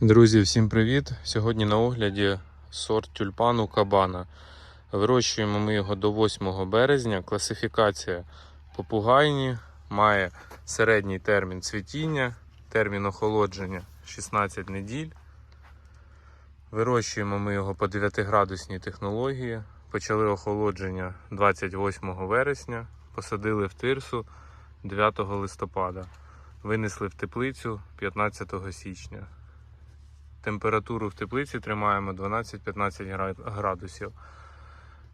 Друзі, всім привіт! Сьогодні на огляді сорт тюльпану Кабана. Вирощуємо ми його до 8 березня. Класифікація попугайні, має середній термін цвітіння, термін охолодження 16 неділь. Вирощуємо ми його по 9-градусній технології. Почали охолодження 28 вересня, посадили в тирсу 9 листопада. Винесли в теплицю 15 січня. Температуру в теплиці тримаємо 12-15 градусів.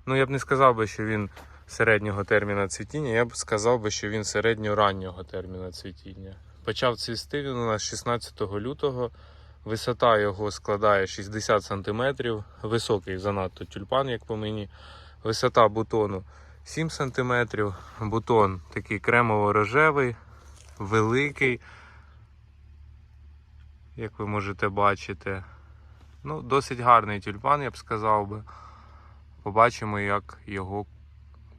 Ну, я б не сказав би, що він середнього терміна цвітіння, я б сказав би, що він середньораннього терміна цвітіння. Почав цвісти він у нас 16 лютого. Висота його складає 60 см, високий занадто тюльпан, як по мені. Висота бутону 7 см. Бутон такий кремово-рожевий, великий як ви можете бачити. Ну, досить гарний тюльпан, я б сказав би. Побачимо, як його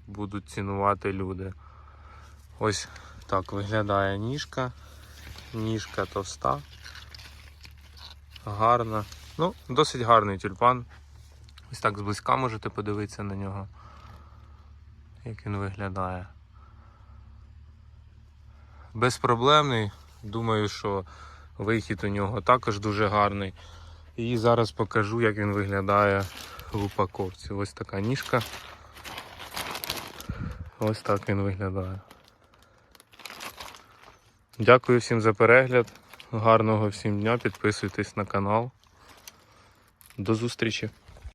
будуть цінувати люди. Ось так виглядає ніжка. Ніжка товста. Гарна. Ну, досить гарний тюльпан. Ось так зблизька можете подивитися на нього. Як він виглядає. Безпроблемний. Думаю, що Вихід у нього також дуже гарний. І зараз покажу, як він виглядає в упаковці. Ось така ніжка. Ось так він виглядає. Дякую всім за перегляд. Гарного всім дня. Підписуйтесь на канал. До зустрічі!